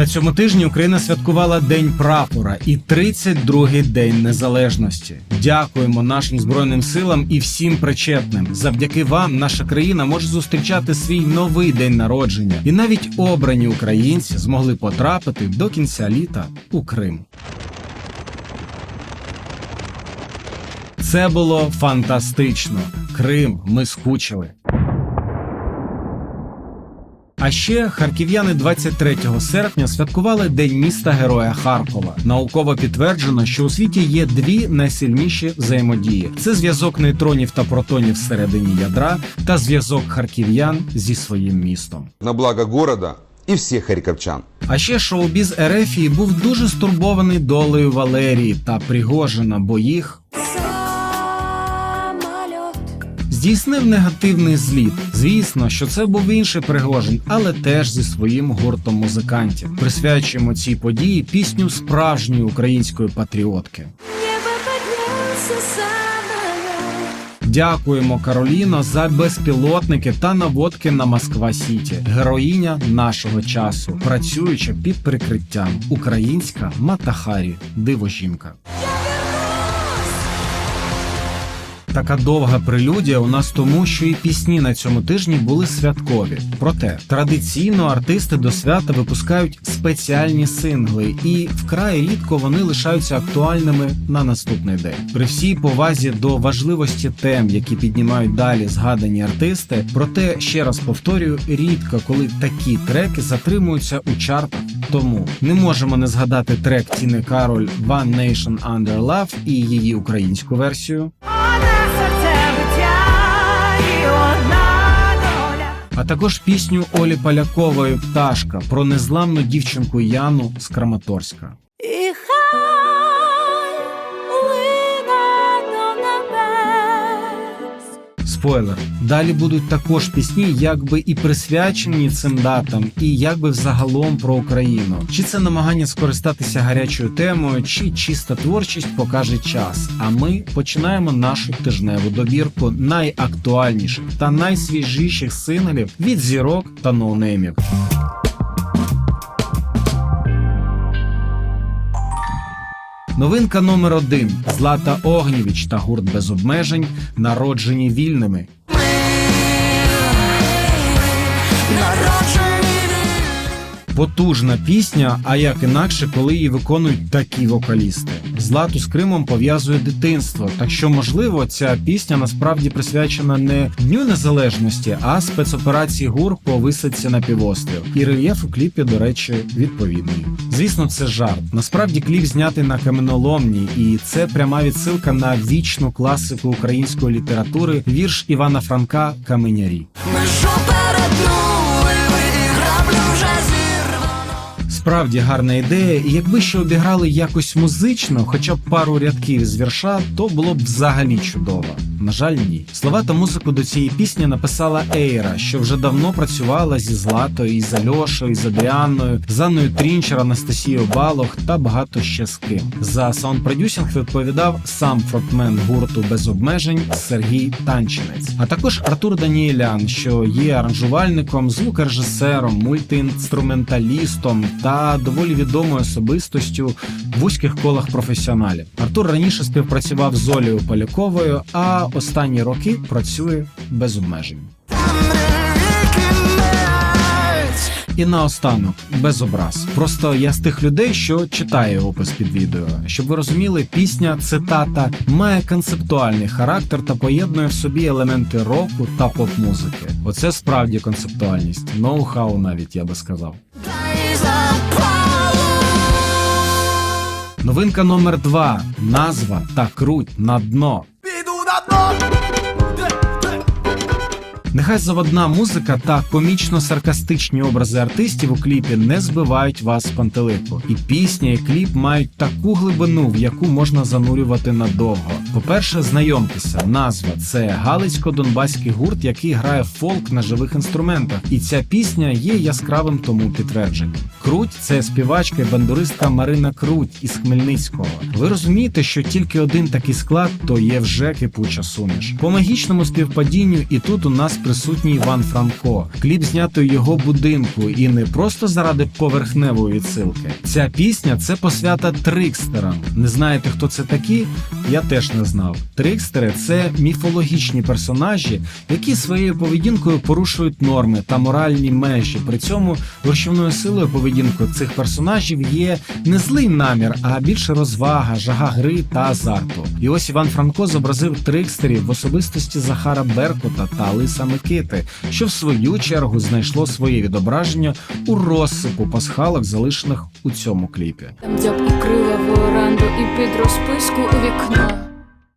На цьому тижні Україна святкувала День прапора і 32-й День Незалежності. Дякуємо нашим збройним силам і всім причетним. Завдяки вам наша країна може зустрічати свій новий день народження, і навіть обрані українці змогли потрапити до кінця літа у Крим. Це було фантастично. Крим, ми скучили. А ще харків'яни 23 серпня святкували День міста Героя Харкова. Науково підтверджено, що у світі є дві найсильніші взаємодії: це зв'язок нейтронів та протонів всередині ядра та зв'язок харків'ян зі своїм містом. на благо города и всех харьковчан. А ще шоу-біз Ерефії був дуже стурбований долею Валерії та Пригожина, бо їх здійснив негативний зліт. Звісно, що це був інший Пригожин, але теж зі своїм гуртом музикантів. Присвячуємо цій події пісню справжньої української патріотки. Дякуємо Кароліно за безпілотники та наводки на Москва Сіті. Героїня нашого часу, працююча під прикриттям. Українська Матахарі, диво жінка. Така довга прелюдія у нас тому, що і пісні на цьому тижні були святкові. Проте традиційно артисти до свята випускають спеціальні сингли, і вкрай рідко вони лишаються актуальними на наступний день. При всій повазі до важливості тем, які піднімають далі згадані артисти. Проте ще раз повторюю, рідко коли такі треки затримуються у чартах. Тому не можемо не згадати трек Тіни Кароль One Nation Under Love і її українську версію. А також пісню Олі Полякової Пташка про незламну дівчинку Яну з Краматорська. Спойлер, далі будуть також пісні, якби і присвячені цим датам, і якби взагалом про Україну. Чи це намагання скористатися гарячою темою, чи чиста творчість покаже час. А ми починаємо нашу тижневу добірку найактуальніших та найсвіжіших синглів від зірок та ноунеймів. Новинка номер один Злата Огнєвіч та гурт без обмежень народжені вільними. Потужна пісня, а як інакше, коли її виконують такі вокалісти. Злату з Кримом пов'язує дитинство, так що, можливо, ця пісня насправді присвячена не Дню Незалежності, а спецоперації ГУР по висадці на півострів. І рельєф у кліпі, до речі, відповідний. Звісно, це жарт. Насправді кліп знятий на каменоломні, і це пряма відсилка на вічну класику української літератури вірш Івана Франка Каменярі. Межу перетнули Справді гарна ідея, і якби ще обіграли якось музично, хоча б пару рядків з вірша, то було б взагалі чудово. На жаль, ні. Слова та музику до цієї пісні написала Ейра, що вже давно працювала зі Златою, із Альошою, із Адріанною, з Анною Трінчер, Анастасією Балох та багато ще з ким. За саунд-продюсінг відповідав сам фронтмен гурту без обмежень Сергій Танчинець, а також Артур Даніелян, що є аранжувальником, звукорежисером, мультиінструменталістом та доволі відомою особистостю в вузьких колах професіоналів. Артур раніше співпрацював з Олею Поляковою, а останні роки працює без обмежень. І наостанок, без образ. Просто я з тих людей, що читає опис під відео. Щоб ви розуміли, пісня цитата має концептуальний характер та поєднує в собі елементи року та поп-музики. Оце справді концептуальність, ноу-хау навіть я би сказав. Новинка номер два. Назва та круть на дно. Нехай заводна музика та комічно-саркастичні образи артистів у кліпі не збивають вас з пантелику. І пісня, і кліп мають таку глибину, в яку можна занурювати надовго. По-перше, знайомтеся, назва це Галицько-Донбаський гурт, який грає фолк на живих інструментах. І ця пісня є яскравим тому підтвердженням. Круть це співачка і бандуристка Марина Круть із Хмельницького. Ви розумієте, що тільки один такий склад то є вже кипуча суміш. По магічному співпадінню, і тут у нас присутній Іван Франко. Кліп знято його будинку і не просто заради поверхневої відсилки. Ця пісня це посвята трикстерам. Не знаєте, хто це такі? Я теж не знав. Трикстери це міфологічні персонажі, які своєю поведінкою порушують норми та моральні межі. При цьому вищовною силою поведінки цих персонажів є не злий намір, а більше розвага, жага гри та азарту. І ось Іван Франко зобразив трикстерів в особистості Захара Беркута та Лиса Микити, що в свою чергу знайшло своє відображення у розсипу пасхалок, залишених у цьому кліпі. Там дьоб укрила веранду і під розписку у вікно.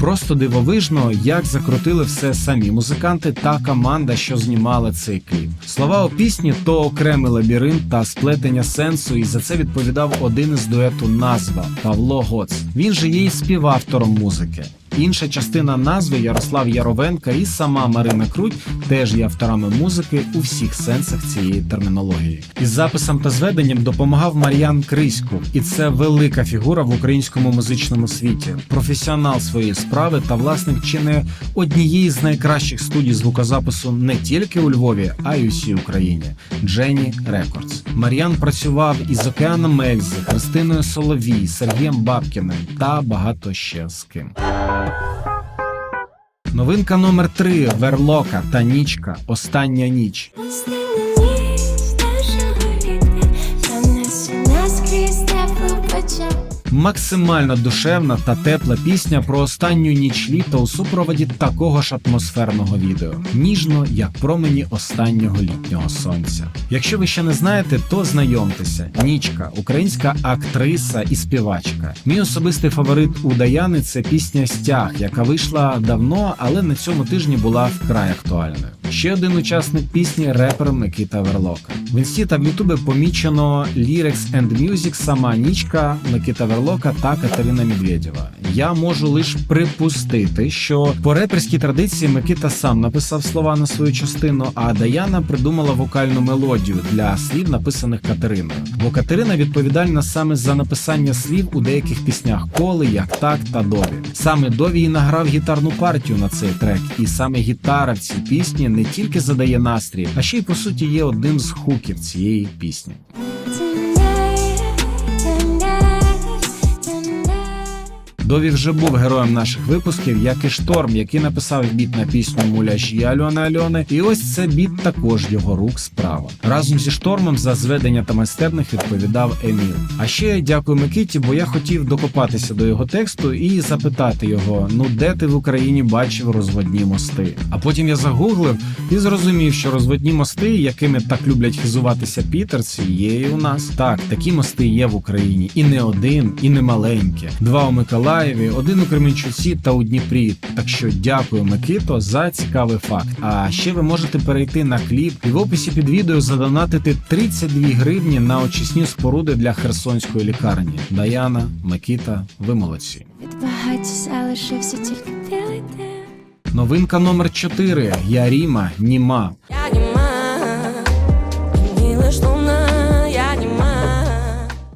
Просто дивовижно, як закрутили все самі музиканти та команда, що знімала цей кліп. Слова у пісні то окремий лабіринт та сплетення сенсу, і за це відповідав один із дуету назва Павло Гоц. Він же є й співавтором музики. Інша частина назви Ярослав Яровенка і сама Марина Круть теж є авторами музики у всіх сенсах цієї термінології. Із записом та зведенням допомагав Мар'ян Криську, і це велика фігура в українському музичному світі, професіонал своєї справи та власник чи не однієї з найкращих студій звукозапису не тільки у Львові, а й усій Україні Джені Рекордс. Мар'ян працював із Океаном Ельзи, Христиною Соловій, Сергієм Бабкіним та багато ще з ким. Новинка номер 3 Верлока та Нічка. Остання ніч. Остання ніч нашого літа, занесена скрізь тепло почав. Максимально душевна та тепла пісня про останню ніч літа у супроводі такого ж атмосферного відео, ніжно, як промені останнього літнього сонця. Якщо ви ще не знаєте, то знайомтеся. Нічка, українська актриса і співачка. Мій особистий фаворит у Даяни це пісня Стяг, яка вийшла давно, але на цьому тижні була вкрай актуальною. Ще один учасник пісні репер Микита Верлока. В інсті та в Ютубі помічено Lyrics and Music, сама Нічка, Микита Верлока та Катерина Медведєва. Я можу лише припустити, що по реперській традиції Микита сам написав слова на свою частину, а Даяна придумала вокальну мелодію для слів, написаних Катериною. Бо Катерина відповідальна саме за написання слів у деяких піснях коли, як так та дові. Саме дові і награв гітарну партію на цей трек, і саме гітара в цій пісні не тільки задає настрій, а ще й по суті є одним з хуків цієї пісні. Дові вже був героєм наших випусків, як і шторм, який написав біт на пісню Муляжі Альони Альони. І ось це біт також його рук справа. Разом зі штормом за зведення та майстерних відповідав Еміл. А ще я дякую Микиті, бо я хотів докопатися до його тексту і запитати його: ну де ти в Україні бачив розводні мости? А потім я загуглив і зрозумів, що розводні мости, якими так люблять хизуватися пітерці, є і у нас. Так, такі мости є в Україні, і не один, і не маленькі. Два у Миколаєві, один у Кременчуці та у Дніпрі. Так що дякую, Микито, за цікавий факт. А ще ви можете перейти на кліп і в описі під відео задонатити 32 гривні на очисні споруди для Херсонської лікарні. Даяна, Микита, ви молодці. Від багаття залишився тільки білий дим. Новинка номер 4 Яріма Німа. Я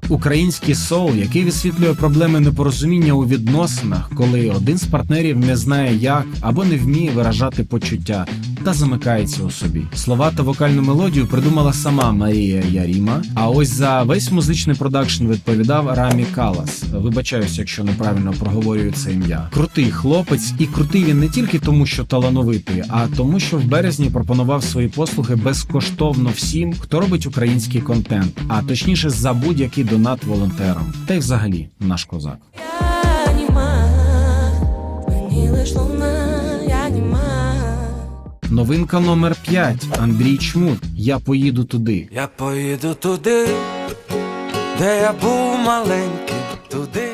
Український соул, який висвітлює проблеми непорозуміння у відносинах, коли один з партнерів не знає як або не вміє виражати почуття та замикається у собі. Слова та вокальну мелодію придумала сама Марія Яріма. А ось за весь музичний продакшн відповідав Рамі Калас. Вибачаюся, якщо неправильно проговорюю це ім'я. Крутий хлопець, і крутий він не тільки тому, що талановитий, а тому, що в березні пропонував свої послуги безкоштовно всім, хто робить український контент, а точніше за будь-який донат волонтерам. Та й взагалі наш козак. Я нема, мені лиш луна. Новинка номер 5 Андрій Чмут. Я поїду туди. Я поїду туди, де я був маленький, туди.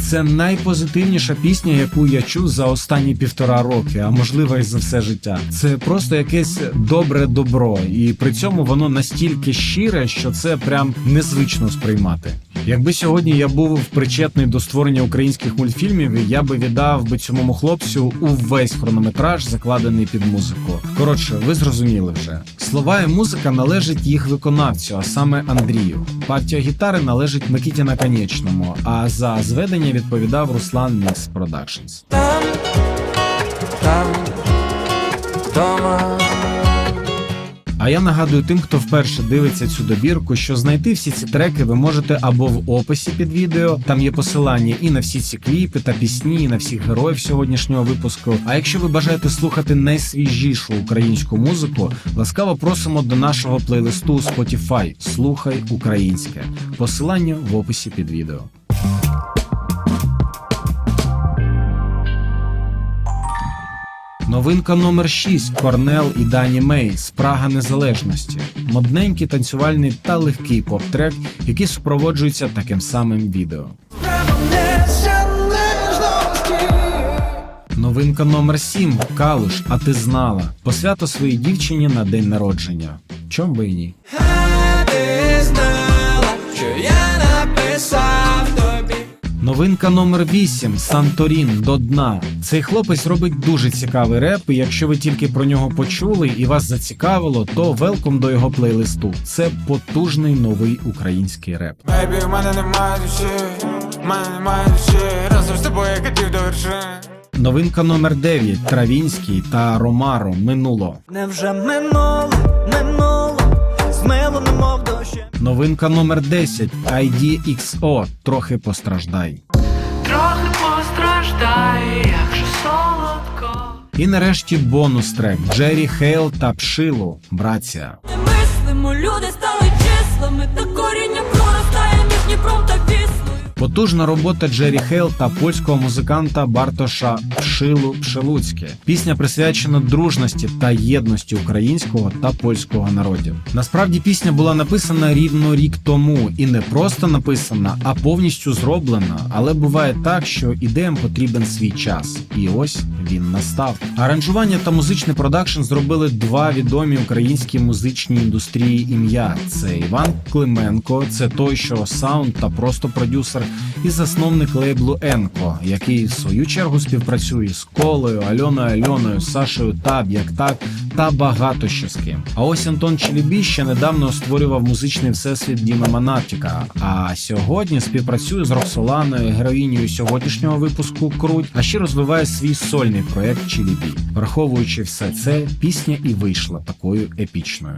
Це найпозитивніша пісня, яку я чув за останні півтора роки, а можливо і за все життя. Це просто якесь добре добро, і при цьому воно настільки щире, що це прям незвично сприймати. Якби сьогодні я був причетний до створення українських мультфільмів, я би віддав би цьому хлопцю увесь хронометраж, закладений під музику. Коротше, ви зрозуміли вже. Слова і музика належать їх виконавцю, а саме Андрію. Партія гітари належить Микиті Наконечному, а за зведення відповідав Руслан Мікс Продакшнс. Там, там, вдома А я нагадую тим, хто вперше дивиться цю добірку, що знайти всі ці треки ви можете або в описі під відео, там є посилання і на всі ці кліпи та пісні, і на всіх героїв сьогоднішнього випуску. А якщо ви бажаєте слухати найсвіжішу українську музику, ласкаво просимо до нашого плейлисту у Spotify Слухай українське. Посилання в описі під відео. Новинка номер 6 Корнел і Дані Мей Спрага незалежності. Модненький танцювальний та легкий поп-трек, який супроводжується таким самим відео. Новинка номер 7 Калуш, а ти знала. Посвято своїй дівчині на день народження. Чом би і ні? Новинка номер 8 Санторін до дна. Цей хлопець робить дуже цікавий реп. І якщо ви тільки про нього почули і вас зацікавило, то велком до його плейлисту. Це потужний новий український реп. Бейбі, у мене немає душі, мене немає душі. Разом з тобою я хотів до вершини. Новинка номер 9 Травінський та Ромаро Минуло. Невже минуло, минуло, змило Новинка номер 10 IDXO Трохи постраждай. Трохи постраждай, як же солодко. І нарешті бонус трек Джері Хейл та Пшилу. Брація. Потужна робота Джері Хейл та польського музиканта Бартоша Пшилу Пшилуцьке. Пісня присвячена дружності та єдності українського та польського народів. Насправді пісня була написана рівно рік тому, і не просто написана, а повністю зроблена. Але буває так, що ідеям потрібен свій час, і ось він настав. Аранжування та музичний продакшн зробили два відомі українські музичні індустрії ім'я: це Іван Клименко, це той, що саунд та просто продюсер, і засновник лейблу Енко, який в свою чергу співпрацює з Колею, Альоною Альоною, Сашею Таб, як так, та багато ще з ким. А ось Антон Челібій ще недавно створював музичний всесвіт Діма Монатіка. А сьогодні співпрацює з Роксоланою, героїнею сьогоднішнього випуску Круть, а ще розвиває свій сольний проект Челібій. Враховуючи все це, пісня і вийшла такою епічною.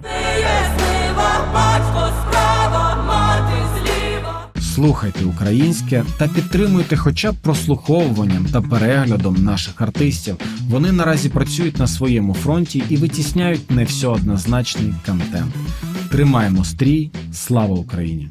Слухайте українське та підтримуйте хоча б прослуховуванням та переглядом наших артистів. Вони наразі працюють на своєму фронті і витісняють не все однозначний контент. Тримаємо стрій, слава Україні!